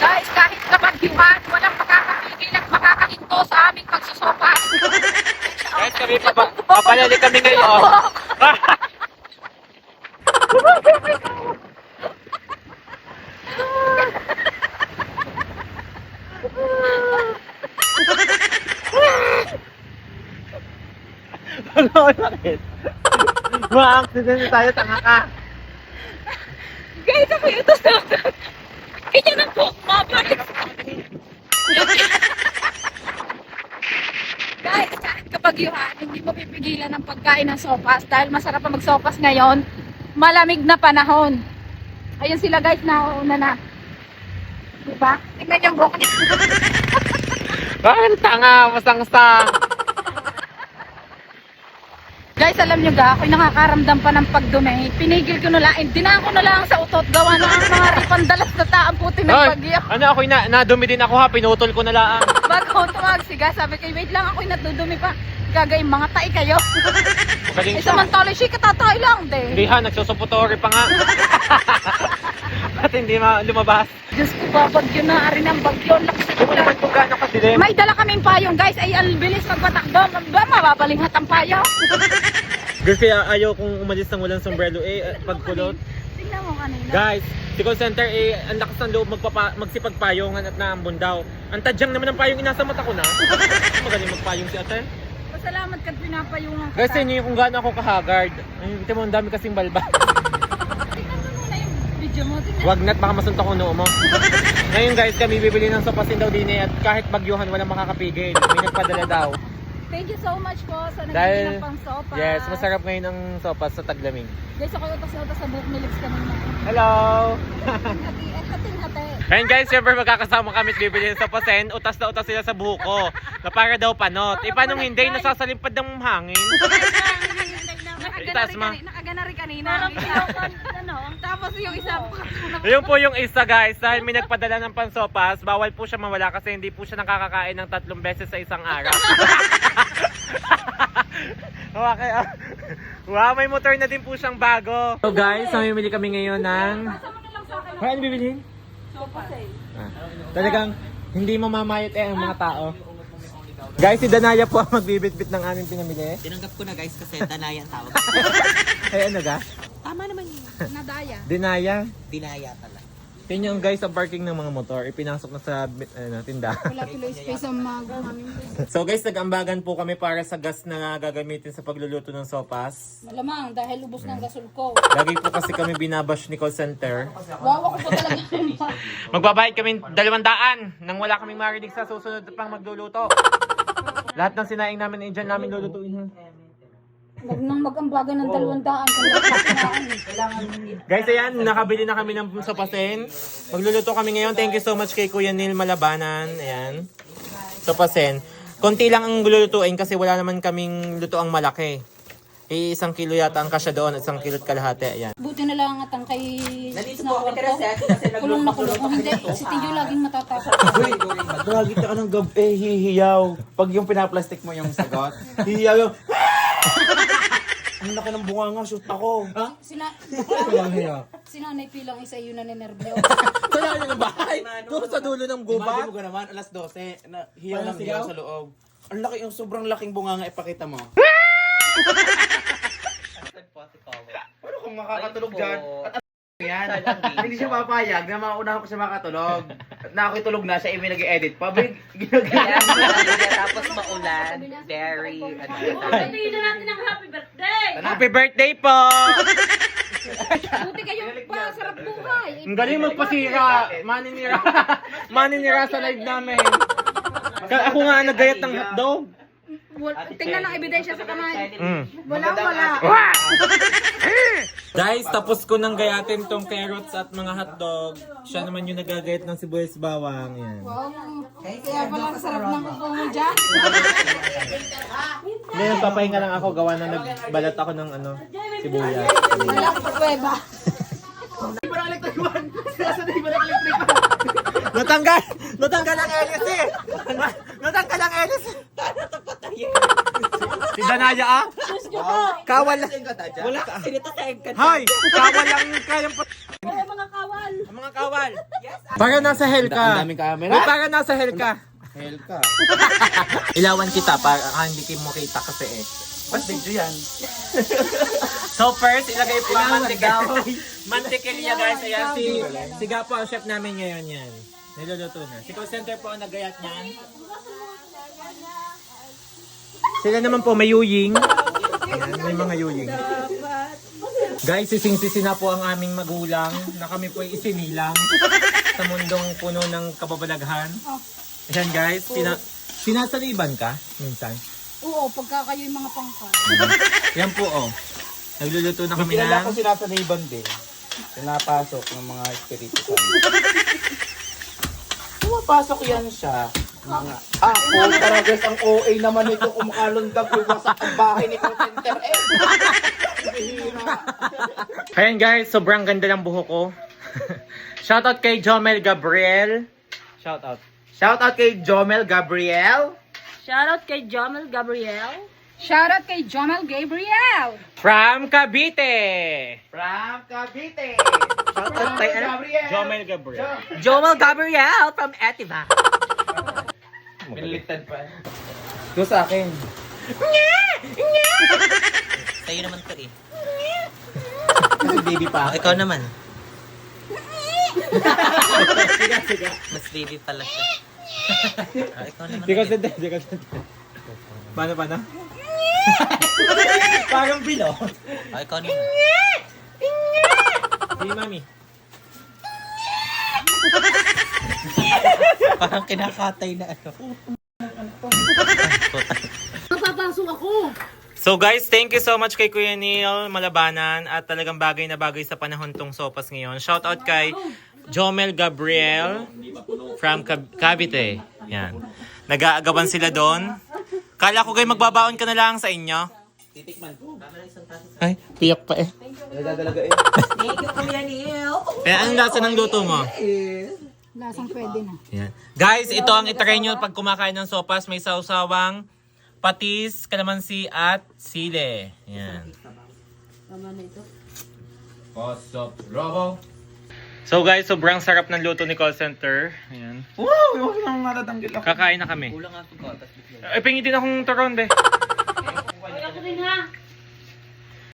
Guys, kahit kabagyuhan, walang makakapigil at makakahinto sa aming pagsusopas. Guys, kami papa, papalali kami ngayon. Ano bakit? Ma-accident tayo, tanga ka. Guys, ako ito sa... Kanya ng po, mabalik. Guys, kahit kabagyuhan, pipigilan ang pagkain ng sopas dahil masarap ang magsopas ngayon. Malamig na panahon. Ayun sila guys, nauuna na. Diba? Tingnan yung buhok niya. Bakit tanga, masangsa. Guys, alam nyo ga, ako'y nakakaramdam pa ng pagdumi. Pinigil ko na lang, eh, dinaan ko na lang sa utot, gawa na ang mga ripandalas na taang puti ng bagyo. ano ako'y na, nadumi din ako ha, pinutol ko na lang. Bago tumawag si Gas, sabi ko, wait lang, ako'y natudumi pa. Gagawin mga tae kayo. Magaling eh, siya. samantala siya katatay lang, Hindi de. ha, nagsusuputori pa nga. At hindi ma lumabas. Diyos ko, babagyo na, arin ang bagyo. Lakas naman kung gaano kadilim. May dala kaming payong, guys. Ay, ang bilis magpatakbo. Ba, mababalinghat ang payong. Girl, kaya ayaw kong umalis ng walang sombrero eh, eh, pagkulot. Tingnan mo kanina. Guys, si call center eh, ang lakas ng loob magpapa, magsipagpayongan at naambon daw. Ang tadyang naman ng payong inasa mata ko na. Magaling magpayong si ate. Pasalamat ka't pinapayungan ka. Guys, yun yung kung gaano ako kahagard. Ay, ito mo, ang dami kasing balba. Tingnan mo muna yung video mo. Tingnan. Wag na't baka masuntok ko noo mo. Ngayon guys, kami bibili ng sopasin daw din eh, at kahit bagyuhan walang makakapigil. May nagpadala daw. Thank you so much po sa nagbigay Dahil- ng pang-sopa. Yes, masarap ngayon ang sopas sa taglamig. Guys, ako utas na utas sa buhok ni Lex kanina. Hello! Hati, eh. Ayun guys, syempre magkakasama kami at bibili ng sopasin. Utas na utas sila sa buhok ko. Na para daw panot. E paano hindi? Nasasalimpad ng hangin. Itaas mo. Nakagana rin kanina. ano? Tapos yung isa po. Ayun po yung isa guys, dahil may nagpadala ng pansopas, bawal po siya mawala kasi hindi po siya nakakakain ng tatlong beses sa isang araw. okay, ah. wow, may motor na din po siyang bago. So guys, namimili kami ngayon ng... Ano bibilihin? Ah, talagang hindi mamamayat eh ang mga tao. Guys, si Danaya po ang magbibitbit ng aming pinamili. Tinanggap ko na guys kasi Danaya ang tawag. Ay ano ga? Tama naman yun. Nadaya. Dinaya. Dinaya pala. Yun yung guys ang parking ng mga motor. Ipinasok na sa ano, tindahan. Wala tuloy space ang mga gumamit. So guys, nag-ambagan po kami para sa gas na gagamitin sa pagluluto ng sopas. Malamang dahil ubos ng gasol ko. Lagi po kasi kami binabash ni call center. Wawa ko pa talaga. Magbabayad kami dalawang daan nang wala kaming marinig sa susunod pang magluluto. Lahat ng sinaing namin, eh, dyan namin lulutuin ha. Huwag nang mag-ambagan ng dalawang daan. Guys, ayan, nakabili na kami ng sopasin. Magluluto kami ngayon. Thank you so much kay Kuya Neil Malabanan. Ayan. Sopasin. Konti lang ang lulutuin kasi wala naman kaming luto ang malaki. Eh, isang kilo yata ang kasya doon at isang kilo at kalahati. Ayan. Buti na lang at ang kay Nandito na po kwarto. kasi kasi Kulong na kulong. Kung hindi, si Tiyo laging matatakot. Lagi ka ng gab eh, hihiyaw. Pag yung pinaplastic mo yung sagot, hihiyaw yung... Ang laki ng bunga nga, shoot ako. Ha? Sina, sinanay pilang isa yun na ninervyo. Kaya yun ang bahay. Doon sa dulo ng gubat. Imagine mo ka naman, alas 12, na hiyaw lang hiyaw sa loob. Ang laki, yung sobrang laking bunga nga, ipakita mo. Paano kung makakatulog dyan? At ano yan? Hindi siya papayag na mauna ko siya makatulog. At na ako'y tulog na siya, may nag-edit pa. Big, ginagawa. tapos maulan, very, ano, Happy birthday po! Buti kayo pa, sarap buhay. Ang galing magpasira. Maninira. Maninira sa live namin. Ka- Ako nga ang nagayat ng hotdog. Wal- Tingnan ang ebidensya sa kamay. Mm. Wala, wala. Guys, tapos ko nang gayatin tong carrots at mga hotdog. Siya naman yung nagagayat ng sibuyas bawang. Yan. Wow. Kaya pala sarap ng kuko mo dyan. Ngayon, papahinga lang ako. Gawa na nagbalat ako ng ano, sibuyas. Wala ko pa pweba. Natanggal! Natanggal ang Elis eh! Na- Natanggal ang Elis! Si Danaya ah! Kawal lang! Wala ka! Hoy! Kawal lang kayang pat... Wala mga kawal. Ang mga kawal. Para nasa hell ka. Ang daming camera. Uy, para nasa hell ka. Hell ka. Ilawan kita para ah, hindi kayo mo kita kasi eh. Ba't video yan? So first, ilagay po ang mantikil. mantikilya guys. Ayan si, si Gapo ang chef namin ngayon yan. Niluluto na. Si call center po ang nagayat niyan. Sila naman po may yuying. Ayan, may mga yuying. Guys, sising-sisi na po ang aming magulang na kami po ay isinilang sa mundong puno ng kababalaghan. Ayan guys, sina sinasaliban ka minsan. Oo, pagka kayo yung mga pangkal. Yan po oh. Nagluluto na kami Kilala ko ng... sila sa Neiban din. Pinapasok ng mga espiritu sa Pumapasok yan siya. Mga, ako, talaga ang OA naman ito kumakalundag yung wasak ang bahay ni center eh. Bihira. Ayan guys, sobrang ganda ng buhok ko. Shoutout kay Jomel Gabriel. Shoutout. Shoutout kay Jomel Gabriel. Shoutout kay Jomel Gabriel. Shoutout kay Jomel Gabriel! From Cavite. From Cavite. Shoutout kay ano? Gabriel. Jomel Gabriel. Joel Gabriel from Etiva. Pinaliktad pa. Ito sa akin. Sa'yo naman to eh. Kasi baby pa. Oh, ikaw naman. Mas baby pala siya. Ah, ikaw naman. Di ka ulit. sente, di ka. Paano, paano? Parang bilo. Oh, ikaw naman. Si mami. Parang kinakatay na ano. Napapasok ako. So guys, thank you so much kay Kuya Neil Malabanan at talagang bagay na bagay sa panahon tong sopas ngayon. Shout out kay Jomel Gabriel from Cav- Cavite. Yan. Nag-aagawan sila doon. Kala ko kayo magbabaon ka na lang sa inyo. Titikman ko. Ay, piyak pa eh. Nagdadalaga eh. Thank you, Kuya Neil. Eh, anong lasa ng luto mo? Lasang pwede na. Yan. Guys, ito ang itry nyo pag kumakain ng sopas. May sausawang, patis, kalamansi, at sile. Yan. Posop Robo. So guys, sobrang sarap ng luto ni call center. Ayan. Wow! Yung nang natatanggil ako. Kakain na kami. Kulang ako ko. Tapos bigla. Ay, pingin din akong turon, be. Ay, ako rin ha.